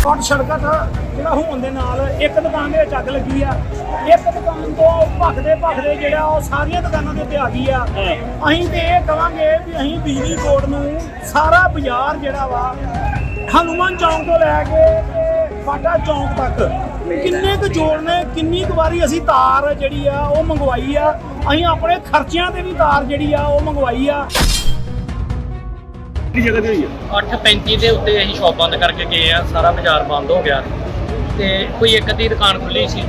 Short circuit ਜਿਹੜਾ ਹੋਣ ਦੇ ਨਾਲ ਇੱਕ ਦੁਕਾਨ ਦੇ ਵਿੱਚ ਅੱਗ ਲੱਗੀ ਆ। ਇੱਕ ਦੁਕਾਨ ਤੋਂ ਭਖਦੇ ਭਖਦੇ ਜਿਹੜਾ ਉਹ ਸਾਰੀਆਂ ਦੁਕਾਨਾਂ ਦੇ ਉੱਤੇ ਆ ਗਈ ਆ। ਅਸੀਂ ਤੇ ਇਹ ਕਵਾਂਗੇ ਵੀ ਅਸੀਂ ਬਿਜਲੀ ਬੋਰਡ ਨੂੰ ਸਾਰਾ ਬਾਜ਼ਾਰ ਜਿਹੜਾ ਵਾ ਹਨੂਮਾਨ ਚੌਂਕ ਤੋਂ ਲੈ ਕੇ ਫਾਟਾ ਚੌਂਕ ਤੱਕ ਕਿੰਨੇ ਕੁ ਜੋੜ ਨੇ ਕਿੰਨੀ ਕੁ ਵਾਰੀ ਅਸੀਂ ਤਾਰ ਜਿਹੜੀ ਆ ਉਹ ਮੰਗਵਾਈ ਆ। ਅਸੀਂ ਆਪਣੇ ਖਰਚਿਆਂ ਤੇ ਵੀ ਤਾਰ ਜਿਹੜੀ ਆ ਉਹ ਮੰਗਵਾਈ ਆ। ਕਿਹੜੀ ਜਗ੍ਹਾ ਤੇ ਹੋਈ ਹੈ? 8:35 ਦੇ ਉੱਤੇ ਅਸੀਂ ਸ਼ਾਪ ਬੰਦ ਕਰਕੇ ਗਏ ਆ ਸਾਰਾ ਬਾਜ਼ਾਰ ਬੰਦ ਹੋ ਗਿਆ। ਤੇ ਕੋਈ ਇੱਕ ਅੱਧੀ ਦੁਕਾਨ ਖੁੱਲੀ ਸੀ।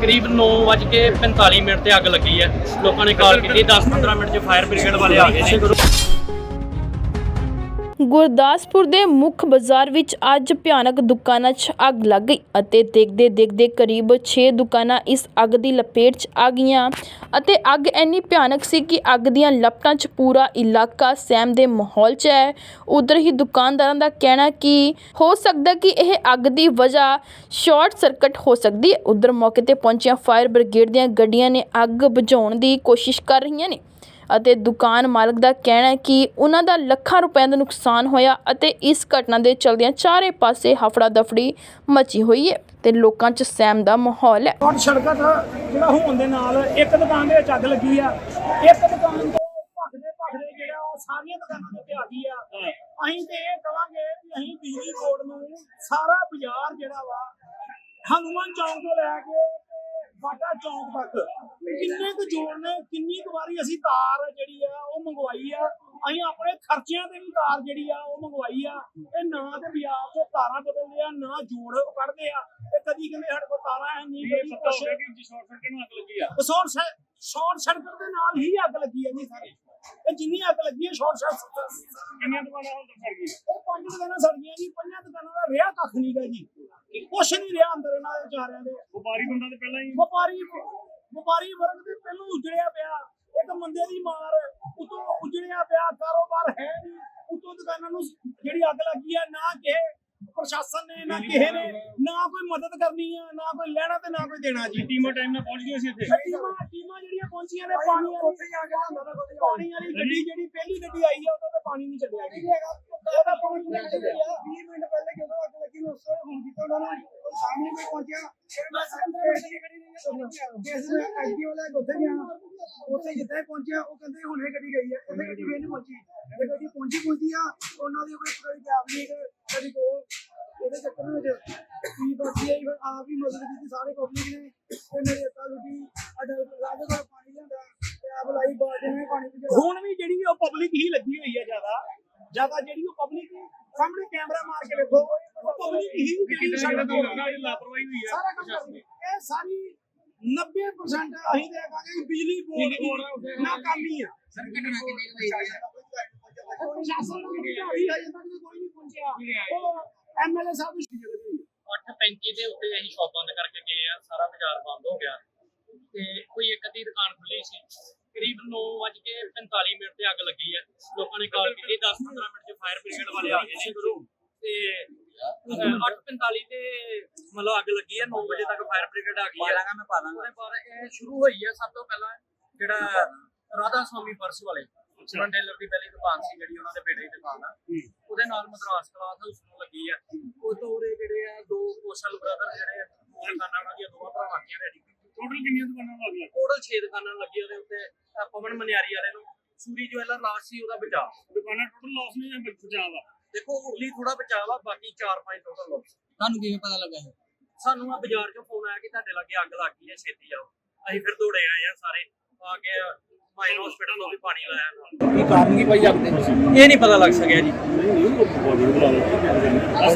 ਕਰੀਬ 9:45 ਮਿੰਟ ਤੇ ਅੱਗ ਲੱਗੀ ਹੈ ਲੋਕਾਂ ਨੇ ਕਾਲ ਕੀਤੀ 10-15 ਮਿੰਟ 'ਚ ਫਾਇਰ ਬ੍ਰਿਗੇਡ ਵਾਲੇ ਆ ਗਏ ਨੇ। ਗੁਰਦਾਸਪੁਰ ਦੇ ਮੁੱਖ ਬਾਜ਼ਾਰ ਵਿੱਚ ਅੱਜ ਭਿਆਨਕ ਦੁਕਾਨਾਂ 'ਚ ਅੱਗ ਲੱਗ ਗਈ ਅਤੇ ਦੇਖਦੇ ਦੇਖਦੇ ਕਰੀਬ 6 ਦੁਕਾਨਾਂ ਇਸ ਅੱਗ ਦੀ ਲਪੇਟ 'ਚ ਆ ਗਈਆਂ ਅਤੇ ਅੱਗ ਇੰਨੀ ਭਿਆਨਕ ਸੀ ਕਿ ਅੱਗ ਦੀਆਂ ਲਪਟਾਂ 'ਚ ਪੂਰਾ ਇਲਾਕਾ ਸਹਿਮ ਦੇ ਮਾਹੌਲ 'ਚ ਹੈ। ਉਧਰ ਹੀ ਦੁਕਾਨਦਾਰਾਂ ਦਾ ਕਹਿਣਾ ਕਿ ਹੋ ਸਕਦਾ ਕਿ ਇਹ ਅੱਗ ਦੀ ਵਜ੍ਹਾ ਸ਼ਾਰਟ ਸਰਕਟ ਹੋ ਸਕਦੀ ਹੈ। ਉਧਰ ਮੌਕੇ ਤੇ ਪਹੁੰਚੀਆਂ ਫਾਇਰ ਬ੍ਰਿਗੇਡ ਦੀਆਂ ਗੱਡੀਆਂ ਨੇ ਅੱਗ ਬੁਝਾਉਣ ਦੀ ਕੋਸ਼ਿਸ਼ ਕਰ ਰਹੀਆਂ ਨੇ। ਅਤੇ ਦੁਕਾਨ ਮਾਲਕ ਦਾ ਕਹਿਣਾ ਹੈ ਕਿ ਉਹਨਾਂ ਦਾ ਲੱਖਾਂ ਰੁਪਏ ਦਾ ਨੁਕਸਾਨ ਹੋਇਆ ਅਤੇ ਇਸ ਘਟਨਾ ਦੇ ਚਲਦਿਆਂ ਚਾਰੇ ਪਾਸੇ ਹਫੜਾ ਦਫੜੀ ਮਚੀ ਹੋਈ ਹੈ ਤੇ ਲੋਕਾਂ 'ਚ ਸਹਿਮ ਦਾ ਮਾਹੌਲ ਹੈ। ਸ਼ਾਰਟ ਸਰਕਟ ਜਿਹੜਾ ਹੋਣ ਦੇ ਨਾਲ ਇੱਕ ਦੁਕਾਨ ਦੇ ਵਿੱਚ ਅੱਗ ਲੱਗੀ ਆ, ਇੱਕ ਦੁਕਾਨ ਤੋਂ ਭਖਦੇ ਭਖਦੇ ਜਿਹੜਾ ਉਹ ਸਾਰੀਆਂ ਦੁਕਾਨਾਂ ਦੇ ਉੱਤੇ ਆ ਗਈ ਆ। ਅਸੀਂ ਤੇ ਇਹ ਕਵਾਂਗੇ ਵੀ ਅਸੀਂ ਬਿਜਲੀ ਬੋਰਡ ਨੂੰ ਸਾਰਾ ਬਾਜ਼ਾਰ ਜਿਹੜਾ ਵਾ ਹਨੂਮਾਨ ਚੌਂਕ ਤੋਂ ਲੈ ਕੇ ਫਾਟਾ ਚੌਂਕ ਤੱਕ। ਕਿੰਨੇ ਕੁ ਜੋੜ ਨੇ ਕਿੰਨੀ ਕੁ ਵਾਰੀ ਅਸੀਂ ਤਾਰ ਜਿਹੜੀ ਆ ਉਹ ਮੰਗਵਾਈ ਆ। ਅਸੀਂ ਆਪਣੇ ਖਰਚਿਆਂ ਤੇ ਵੀ ਤਾਰ ਜਿਹੜੀ ਆ ਉਹ ਮੰਗਵਾਈ ਆ। ਇਹ ਨਾ ਤੇ ਬਾਜ਼ਾਰ ਤੋਂ ਤਾਰਾਂ ਬਦਲਦੇ ਆ ਨਾ ਜੋੜ ਕੱਢਦੇ ਆ। ਇਹ ਕਦੀ ਕਹਿੰਦੇ ਸਾਡੇ ਕੋਲ ਤਾਰਾਂ ਹੈ ਨਹੀਂ ਇਹ ਪਤਾ ਹੋ ਗਿਆ ਕਿ ਸ਼ਾਰਟ ਸਰਕਟ ਨੂੰ ਅੱਗ ਲੱਗੀ ਆ? ਸ਼ਾਰਟ ਸਰ- ਸ਼ਾਰਟ ਸਰਕਟ ਦੇ ਨਾਲ ਹੀ ਅੱਗ ਲੱਗੀ ਹੈ ਜੀ ਸਾਰੀ। ਇਹ ਜਿੰਨੀ ਅੱਗ ਲੱਗੀ ਹੈ ਸ਼ਾਰਟ ਸਰਕਟ ਕਿੰਨੀਆਂ ਦੁਕਾਨਾਂ ਹੁਣ ਸੜ ਗਈ ਇਹ ਪੰਜ ਦੁਕਾਨਾਂ ਸੜ ਗਈਆਂ ਜੀ ਪੰਜਾਂ ਦੁਕਾਨਾਂ ਦਾ ਰਿਹਾ ਕੱਖ ਨਹੀਂਗਾ ਜੀ। ਕੁਛ ਨਹੀਂ ਰਿਹਾ ਅੰਦਰ ਇਹਨਾਂ ਦੇ ਚਾਰਿਆਂ ਦੇ। ਵਪਾਰੀ ਬੰਦਾ ਤੇ ਪਹਿਲਾਂ ਹੀ ਵਪਾਰੀ ਵਪਾਰੀ ਵਰਗ ਦੇ ਪਹਿਲੋਂ ਉਜੜਿਆ ਪਿਆ। ਇੱਕ ਮੰਦੇ ਦੀ ਮਾਰ ਉਤੋਂ ਉਜੜਿਆ ਪਿਆ ਕਾਰੋਬਾਰ ਹੈ ਨਹੀਂ। ਉਤੋਂ ਦੁਕਾਨਾਂ ਨੂੰ ਜਿਹੜੀ ਅੱਗ ਲੱਗੀ ਆ ਨਾ ਕਿਸੇ ਪ੍ਰਸ਼ਾਸਨ ਨੇ ਨਾ ਕਿਸੇ ਨੇ ਨਾ ਕੋਈ ਮਦਦ ਕਰਨੀ ਆ ਨਾ ਕੋਈ ਲੈਣਾ ਤੇ ਨਾ ਕੋਈ ਦੇਣਾ ਜੀ। ਟੀਮਾਂ ਟਾਈਮ ਨਾਲ ਪਹੁੰਚ ਗਈਆਂ ਸੀ ਇੱਥੇ? ਟੀਮਾਂ ਟੀਮਾਂ ਜਿਹੜੀਆਂ ਪਹੁੰਚੀਆਂ ਨੇ ਪਾਣੀ ਵਾਲੀ ਪਾਣੀ ਵਾਲੀ ਗੱਡੀ ਜਿਹੜੀ ਪਹਿਲੀ ਗੱਡੀ ਆਈ ਆ ਉਹਦਾ ਤਾਂ ਪਾਣੀ ਨਹੀਂ ਚੱਲਿਆ ਜੀ। ਉਹਦਾ ਪਾਣੀ ਨਹੀਂ ਚੱਲਿਆ। 20 ਮਿੰਟ ਪਹਿਲੇ ਜਦੋਂ ਅੱਗ ਲੱਗੀ ਉਸ ਵੇਲੇ ਫੋਨ ਕੀਤਾ ਉਹਨਾਂ ਨੇ। ਸਾਹਮਣੇ ਕੋਈ ਪਹੁੰਚਿਆ ਜਿਸ ਨੇ ਵਾਲਾ ਉੱਥੇ ਗਿਆ ਉੱਥੇ ਜਿੱਥੇ ਪਹੁੰਚਿਆ ਉਹ ਕਹਿੰਦੇ ਹੁਣੇ ਗੱਡੀ ਗਈ ਹੈ ਉੱਥੇ ਗੱਡੀ ਫੇਰ ਪਹੁੰਚੀ ਜੇ ਗੱਡੀ ਪਹੁੰਚੀ ਪਹੁੰਚੀ ਆ ਉਹਨਾਂ ਦੀ ਕੋਈ ਕੋਈ ਜਵਾਬ ਨਹੀਂ ਕਦੀ ਕੋ ਇਹਦੇ ਚੱਕਰ ਵਿੱਚ ਕੀ ਬਾਕੀ ਹੈ ਆਪ ਹੀ ਮਦਦ ਕੀਤੀ ਸਾਰੇ ਪਬਲਿਕ ਨੇ ਤੇ ਮੇਰੇ ਲੁੱਟੀ ਅਡਲ ਰਾਜ ਦਾ ਪਾਣੀ ਲਿਆਂਦਾ ਤੇ ਆਪ ਲਾਈ ਬਾਲਟੇ ਨੇ ਪਾਣੀ ਪੀ ਹੁਣ ਵੀ ਜਿਹੜੀ ਉਹ ਪਬਲਿਕ ਹੀ ਲੱਗੀ ਹੋਈ ਹੈ ਜ਼ਿਆਦਾ ਜ਼ਿਆਦਾ ਜਿਹੜੀ ਉਹ ਪਬਲਿਕ ਸਾਹਮਣੇ ਕੈਮਰਾ ਮਾਰ ਕੇ ਵੇਖੋ। ਪਬਲਿਕ ਹੀ ਕਰ ਹੈ। ਲਾਪਰਵਾਹੀ ਹੋਈ ਆ ਸਾਰਾ ਕੰਮ ਕਰ ਹੈ। ਇਹ ਸਾਰੀ 90% ਅਸੀਂ ਤੇ ਕਹਾਂਗੇ ਕਿ ਬਿਜਲੀ ਬੋਰਡ ਦੀ ਨਾਕਾਮੀ ਆ। ਪ੍ਰਸ਼ਾਸਨ ਨੂੰ ਢਾਈ ਹਜੇ ਤੱਕ ਕੋਈ ਨਹੀਂ ਪਹੁੰਚਿਆ ਉਹ ਐਮਐਲਏ ਸਾਹਿਬ ਤੇ ਹੋਈ ਹੈ। 8:35 ਦੇ ਉੱਤੇ ਅਸੀਂ ਸ਼ਾਪ ਬੰਦ ਕਰਕੇ ਗਏ ਆ ਸਾਰਾ ਬਾਜ਼ਾਰ ਬੰਦ ਹੋ ਗਿਆ। ਤੇ ਕੋਈ ਇੱਕ ਅੱਧੀ ਦੁਕਾਨ ਖੁੱਲੀ ਸੀ। ਕਰੀਬ 9:45 ਮਿੰਟ ਤੇ ਅੱਗ ਲੱਗੀ ਹੈ ਲੋਕਾਂ ਨੇ ਕਾਲ ਕੀਤੀ 10-15 ਮਿੰਟ 'ਚ ਫਾਇਰ ਬ੍ਰਿਗੇਡ ਵਾਲੇ ਆ ਗਏ ਨੇ ਤੇ 8:45 ਤੇ ਮਤਲਬ ਅੱਗ ਲੱਗੀ ਹੈ 9 ਵਜੇ ਤੱਕ ਫਾਇਰ ਬ੍ਰਿਗੇਡ ਆ ਗਈ ਹੈ। ਮੈਂ ਪਾ ਦਾਂਗਾ ਉਹਦੇ ਬਾਅਦ ਇਹ ਸ਼ੁਰੂ ਹੋਈ ਹੈ ਸਭ ਤੋਂ ਪਹਿਲਾਂ ਜਿਹੜਾ ਰਾਧਾ ਸਵਾਮੀ ਪਰਸ ਵਾਲੇ ਸੁਮਨ ਟੇਲਰ ਦੀ ਪਹਿਲੀ ਦੁਕਾਨ ਸੀ ਜਿਹੜੀ ਉਹਨਾਂ ਦੇ ਬੇਟੇ ਦੀ ਦੁਕਾਨ ਆ। ਉਹਦੇ ਨਾਲ ਮਦਰਾਸ ਕਲਾਸ ਹਾਊਸ ਨੂੰ ਲੱਗੀ ਆ। ਉਹ ਤੋਂ ਉਰੇ ਜਿਹੜੇ ਆ ਦੋ ਕੋਸ਼ਲ ਬ੍ਰਦਰ ਜਿਹੜੇ ਆ, ਦੋ ਦੁਕਾਨਾਂ ਉਹਨਾਂ ਦੀਆਂ ਦੋਵਾਂ ਭਰਾਵਾਂ ਦੀਆਂ ਰੈਡੀ ਟੋਟਲ ਕਿੰਨੀਆਂ ਦੁਕਾਨਾਂ ਨੂੰ ਅੱਗ ਲੱਗੀ ਟੋਟਲ 6 ਦੁਕਾਨਾਂ ਲੱਗੀਆਂ ਉਹਦੇ ਉੱਤੇ ਆਹ ਪਵਨ ਮਨਿਆਰੀ ਵਾਲੇ ਨੂੰ ਸੂਰੀ ਜਵੈਲਰ ਲਾਸਟ ਸੀ ਉਹਦਾ ਬਚਾਅ। ਦੁਕਾਨਾਂ ਟੋਟਲ ਲਾਸ ਨਹੀਂ ਜਾਂ ਬਚਾਅ ਵਾ ਦੇਖੋ ਉਰਲੀ ਥੋੜਾ ਬਚਾਅ ਬਾਕੀ 4-5 ਟੋਟਲ ਲੋਸ ਤੁਹਾਨੂੰ ਕਿਵੇਂ ਪਤਾ ਲੱਗਾ ਇਹ? ਸਾਨੂੰ ਆ ਬਾਜ਼ਾਰ ਚੋਂ ਫੋਨ ਆਇਆ ਕਿ ਤੁਹਾਡੇ ਲੱਗੇ ਅੱਗ ਲੱਗ ਗਈ ਹੈ ਛੇਤੀ ਆਓ। ਅਸੀਂ ਫਿਰ ਦੌੜੇ ਆਏ ਆ ਸਾਰੇ ਆ ਕੇ ਮਾਈਨ ਹਸਪੀਟਲ ਤੋਂ ਵੀ ਪਾਣੀ ਲਾਇਆ ਨਾਲ। ਕੀ ਕਾਰਨ ਕੀ ਭਾਈ ਅੱਗ ਦੇ? ਇਹ ਨਹੀਂ ਪਤਾ ਲੱਗ ਸਕਿਆ ਜੀ। ਨਹੀਂ ਨਹੀਂ ਉਹ ਬਹੁਤ ਬੁਰਾ ਹਾਲ ਹੈ